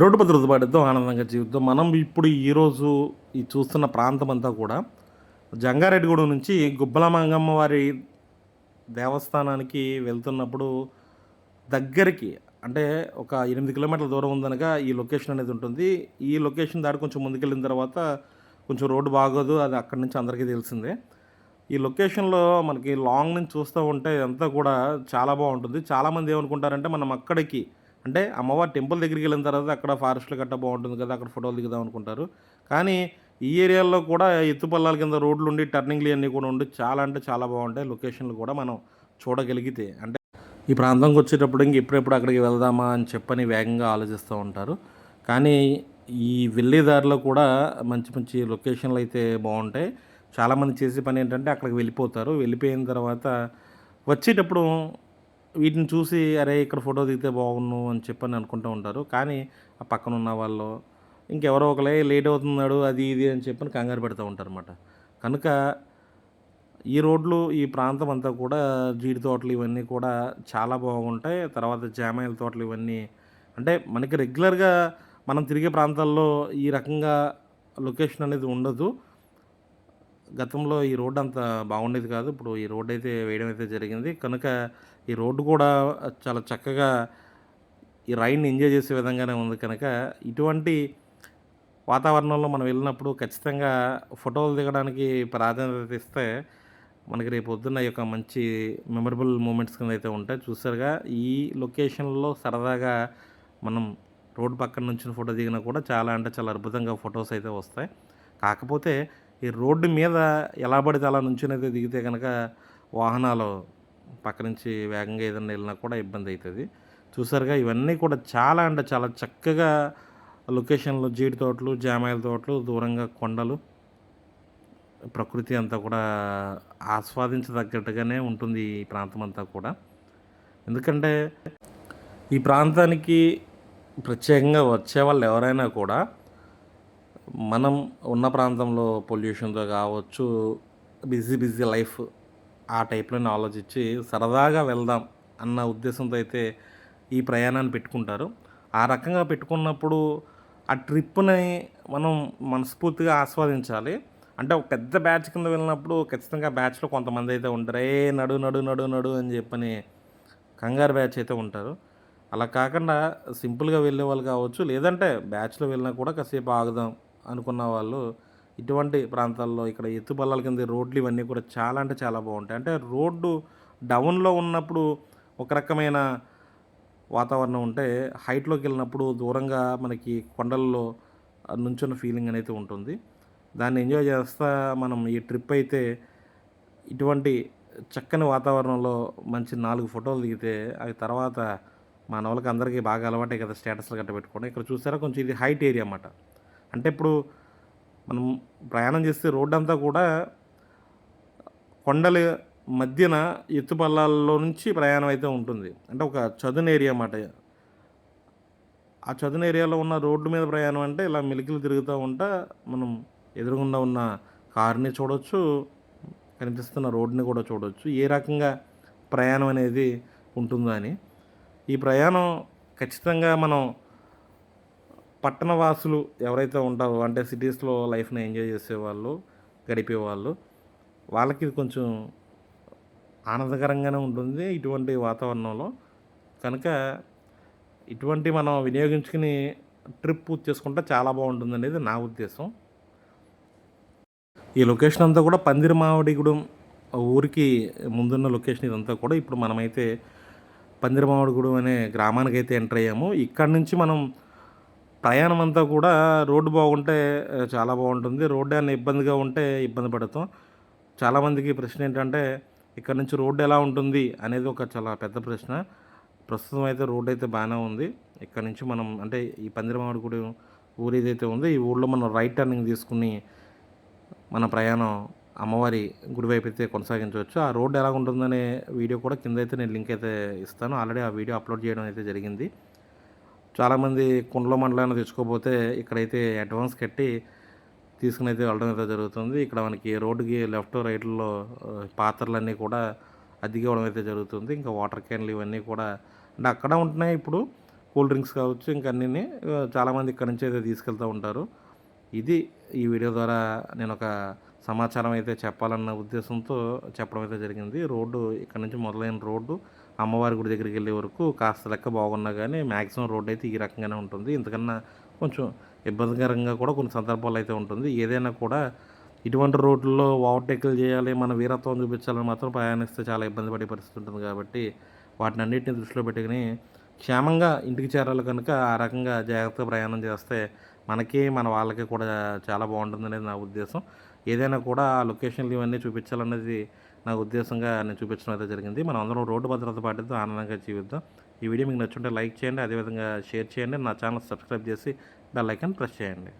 Road భద్రత పాటిద్దాం ఆనందంగా జీవిద్దాం. మనం ఇప్పుడు ఈరోజు ఈ చూస్తున్న ప్రాంతం అంతా కూడా జంగారెడ్డిగూడెం నుంచి గుబ్బల మంగమ్మ వారి దేవస్థానానికి వెళ్తున్నప్పుడు దగ్గరికి అంటే ఒక ఎనిమిది కిలోమీటర్ల దూరం ఉందనగా ఈ లొకేషన్ అనేది ఉంటుంది. ఈ లొకేషన్ దాటి కొంచెం ముందుకెళ్ళిన తర్వాత కొంచెం రోడ్డు బాగోదు అది అక్కడి నుంచి అందరికీ తెలిసిందే. ఈ లొకేషన్లో మనకి లాంగ్ నుంచి చూస్తూ ఉంటే అంతా కూడా చాలా బాగుంటుంది. చాలామంది ఏమనుకుంటారంటే మనం అక్కడికి అంటే అమ్మవారి టెంపుల్ దగ్గరికి వెళ్ళిన తర్వాత అక్కడ ఫారెస్ట్లు గట్ట బాగుంటుంది కదా అక్కడ ఫోటోలు దిగుదాం అనుకుంటారు. కానీ ఈ ఏరియాలో కూడా ఎత్తుపల్లాల కింద రోడ్లు ఉండి టర్నింగ్లు అన్నీ కూడా ఉండి చాలా అంటే చాలా బాగుంటాయి. లొకేషన్లు కూడా మనం చూడగలిగితే అంటే ఈ ప్రాంతంకి వచ్చేటప్పుడు ఇంక ఎప్పుడెప్పుడు అక్కడికి వెళ్దామా అని చెప్పని వేగంగా ఆలోచిస్తూ ఉంటారు. కానీ ఈ వెళ్ళే దారిలో కూడా మంచి మంచి లొకేషన్లు అయితే బాగుంటాయి. చాలామంది చేసే పని ఏంటంటే అక్కడికి వెళ్ళిపోతారు. వెళ్ళిపోయిన తర్వాత వచ్చేటప్పుడు వీటిని చూసి అరే ఇక్కడ ఫోటో దిగితే బాగుండు అని చెప్పని అనుకుంటూ ఉంటారు. కానీ ఆ పక్కన ఉన్న వాళ్ళు ఇంకెవరో ఒకలే లేట్ అవుతున్నాడు అది ఇది అని చెప్పని కంగారు పెడతా ఉంటారు అనమాట కనుక ఈ రోడ్లు ఈ ప్రాంతం అంతా కూడా జీడి తోటలు ఇవన్నీ కూడా చాలా బాగుంటాయి. తర్వాత జామాయిల తోటలు ఇవన్నీ అంటే మనకి రెగ్యులర్గా మనం తిరిగే ప్రాంతాల్లో ఈ రకంగా లొకేషన్ అనేది ఉండదు. గతంలో ఈ రోడ్డు అంత బాగుండేది కాదు. ఇప్పుడు ఈ రోడ్డు అయితే వేయడం అయితే జరిగింది. కనుక ఈ రోడ్డు కూడా చాలా చక్కగా ఈ రైడ్ని ఎంజాయ్ చేసే విధంగానే ఉంది. కనుక ఇటువంటి వాతావరణంలో మనం వెళ్ళినప్పుడు ఖచ్చితంగా ఫోటోలు దిగడానికి ప్రాధాన్యత ఇస్తే మనకి రేపు పొద్దున్న ఈ యొక్క మంచి మెమరబుల్ మూమెంట్స్ కింద అయితే ఉంటాయి. చూసారుగా ఈ లొకేషన్లో సరదాగా మనం రోడ్ పక్కన నుంచి ఫోటో దిగినా కూడా చాలా అంటే చాలా అద్భుతంగా ఫొటోస్ అయితే వస్తాయి. కాకపోతే ఈ రోడ్డు మీద ఎలా పడితే అలా నుంచునైతే అయితే దిగితే కనుక వాహనాలు పక్క నుంచి వేగంగా ఏదైనా వెళ్ళినా కూడా ఇబ్బంది అవుతుంది. చూసారుగా ఇవన్నీ కూడా చాలా అంటే చాలా చక్కగా లొకేషన్లు జీడి తోటలు జామాయిల తోటలు దూరంగా కొండలు. ప్రకృతి అంతా కూడా ఆస్వాదించదగ్గట్టుగానే ఉంటుంది ఈ ప్రాంతం అంతా కూడా. ఎందుకంటే ఈ ప్రాంతానికి ప్రత్యేకంగా వచ్చే వాళ్ళు ఎవరైనా కూడా మనం ఉన్న ప్రాంతంలో పొల్యూషన్తో కావచ్చు బిజీ బిజీ లైఫ్ ఆ టైప్లోనే ఆలోచించి సరదాగా వెళ్దాం అన్న ఉద్దేశంతో అయితే ఈ ప్రయాణాన్ని పెట్టుకుంటారు. ఆ రకంగా పెట్టుకున్నప్పుడు ఆ ట్రిప్ని మనం మనస్ఫూర్తిగా ఆస్వాదించాలి. అంటే ఒక పెద్ద బ్యాచ్ కింద వెళ్ళినప్పుడు ఖచ్చితంగా బ్యాచ్లో కొంతమంది అయితే ఉంటారు. ఏ నడు నడు నడు నడు అని చెప్పని కంగారు బ్యాచ్ అయితే ఉంటారు. అలా కాకుండా సింపుల్గా వెళ్ళే వాళ్ళు కావచ్చు లేదంటే బ్యాచ్లో వెళ్ళినా కూడా కాసేపు ఆగుదాం అనుకున్న వాళ్ళు ఇటువంటి ప్రాంతాల్లో ఇక్కడ ఎత్తుపల్లాల కింద రోడ్లు ఇవన్నీ కూడా చాలా అంటే చాలా బాగుంటాయి. అంటే రోడ్డు డౌన్లో ఉన్నప్పుడు ఒక రకమైన వాతావరణం ఉంటే హైట్లోకి వెళ్ళినప్పుడు దూరంగా మనకి కొండల్లో నుంచున్న ఫీలింగ్ అనేది ఉంటుంది. దాన్ని ఎంజాయ్ చేస్తా మనం ఈ ట్రిప్ అయితే ఇటువంటి చక్కని వాతావరణంలో మంచి నాలుగు ఫోటోలు దిగితే అవి తర్వాత మన వాళ్ళకి అందరికీ బాగా అలవాటే కదా స్టేటస్లు గట్ట పెట్టుకోండి ఇక్కడ చూసారా కొంచెం ఇది హైట్ ఏరియా అన్నమాట. అంటే ఇప్పుడు మనం ప్రయాణం చేస్తే రోడ్డు అంతా కూడా కొండల మధ్యన ఎత్తుపల్లాల్లో నుంచి ప్రయాణం అయితే ఉంటుంది. అంటే ఒక చదును ఏరియా అన్నమాట. ఆ చదును ఏరియాలో ఉన్న రోడ్డు మీద ప్రయాణం అంటే ఇలా మెలికలు తిరుగుతూ ఉంటా మనం ఎదురుగుండా ఉన్న కార్ని చూడొచ్చు కనిపిస్తున్న రోడ్ని కూడా చూడొచ్చు. ఏ రకంగా ప్రయాణం అనేది ఉంటుందో అని. ఈ ప్రయాణం ఖచ్చితంగా మనం పట్టణ వాసులు ఎవరైతే ఉంటారో అంటే సిటీస్లో లైఫ్ని ఎంజాయ్ చేసేవాళ్ళు గడిపేవాళ్ళు వాళ్ళకి ఇది కొంచెం ఆనందకరంగానే ఉంటుంది ఇటువంటి వాతావరణంలో. కనుక ఇటువంటి మనం వినియోగించుకుని ట్రిప్ పూర్తి చేసుకుంటే చాలా బాగుంటుంది అనేది నా ఉద్దేశం. ఈ లొకేషన్ అంతా కూడా పందిరి మామిడిగూడెం ఊరికి ముందున్న లొకేషన్ ఇదంతా కూడా. ఇప్పుడు మనమైతే పందిరి మామిడిగూడెం అనే గ్రామానికి అయితే ఎంటర్ అయ్యాము. ఇక్కడ నుంచి మనం ప్రయాణం అంతా కూడా రోడ్డు బాగుంటే చాలా బాగుంటుంది. రోడ్డు ఏమైనా ఇబ్బందిగా ఉంటే ఇబ్బంది పడతాం. చాలామందికి ప్రశ్న ఏంటంటే ఇక్కడ నుంచి రోడ్డు ఎలా ఉంటుంది అనేది ఒక చాలా పెద్ద ప్రశ్న. ప్రస్తుతం అయితే రోడ్డు అయితే బాగానే ఉంది. ఇక్కడ నుంచి మనం అంటే ఈ పందిరమామిడి గుడి ఊరు ఏదైతే ఉందో ఈ ఊళ్ళో మనం రైట్ టర్నింగ్ తీసుకుని మన ప్రయాణం అమ్మవారి గుడి వైపు అయితే కొనసాగించవచ్చు. ఆ రోడ్డు ఎలా ఉంటుందనే వీడియో కూడా కింద అయితే నేను లింక్ అయితే ఇస్తాను. ఆల్రెడీ ఆ వీడియో అప్లోడ్ చేయడం అయితే జరిగింది. చాలామంది కుండల మండలాన్ని తెచ్చుకోకపోతే ఇక్కడైతే అడ్వాన్స్ కట్టి తీసుకుని అయితే వెళ్ళడం అయితే జరుగుతుంది. ఇక్కడ మనకి రోడ్డుకి లెఫ్ట్ రైట్లో పాత్రలన్నీ కూడా అద్దెకి ఇవ్వడం అయితే జరుగుతుంది. ఇంకా వాటర్ క్యాన్లు ఇవన్నీ కూడా అంటే అక్కడ ఉంటున్నాయి ఇప్పుడు. కూల్ డ్రింక్స్ కావచ్చు ఇంకా అన్నీ చాలామంది ఇక్కడ నుంచి అయితే తీసుకెళ్తూ ఉంటారు. ఇది ఈ వీడియో ద్వారా నేను ఒక సమాచారం అయితే చెప్పాలన్న ఉద్దేశంతో చెప్పడం అయితే జరిగింది. రోడ్డు ఇక్కడ నుంచి మొదలైన రోడ్డు అమ్మవారి గుడి దగ్గరికి వెళ్ళే వరకు కాస్త లెక్క బాగున్నా కానీ మ్యాక్సిమం రోడ్డు అయితే ఈ రకంగానే ఉంటుంది. ఇంతకన్నా కొంచెం ఇబ్బందికరంగా కూడా కొన్ని సందర్భాలు అయితే ఉంటుంది. ఏదైనా కూడా ఇటువంటి రోడ్లలో ఓవర్టేకులు చేయాలి మన వీరత్వం చూపించాలని మాత్రం ప్రయాణిస్తే చాలా ఇబ్బంది పడే పరిస్థితి ఉంటుంది కాబట్టి వాటిని అన్నింటిని దృష్టిలో పెట్టుకుని క్షేమంగా ఇంటికి చేరాలి కనుక ఆ రకంగా జాగ్రత్తగా ప్రయాణం చేస్తే మనకి మన వాళ్ళకి కూడా చాలా బాగుంటుంది అనేది నా ఉద్దేశం. ఏదైనా కూడా ఆ లొకేషన్లు ఇవన్నీ చూపించాలన్నది నా ఉద్దేశంగా నేను చూపించడం అయితే జరిగింది. మనం అందరం రోడ్డు భద్రత పాటిద్దాం ఆనందంగా జీవిద్దాం. ఈ వీడియో మీకు నచ్చుంటే లైక్ చేయండి అదేవిధంగా షేర్ చేయండి. నా ఛానల్ సబ్స్క్రైబ్ చేసి బెల్ ఐకాన్ ప్రెస్ చేయండి.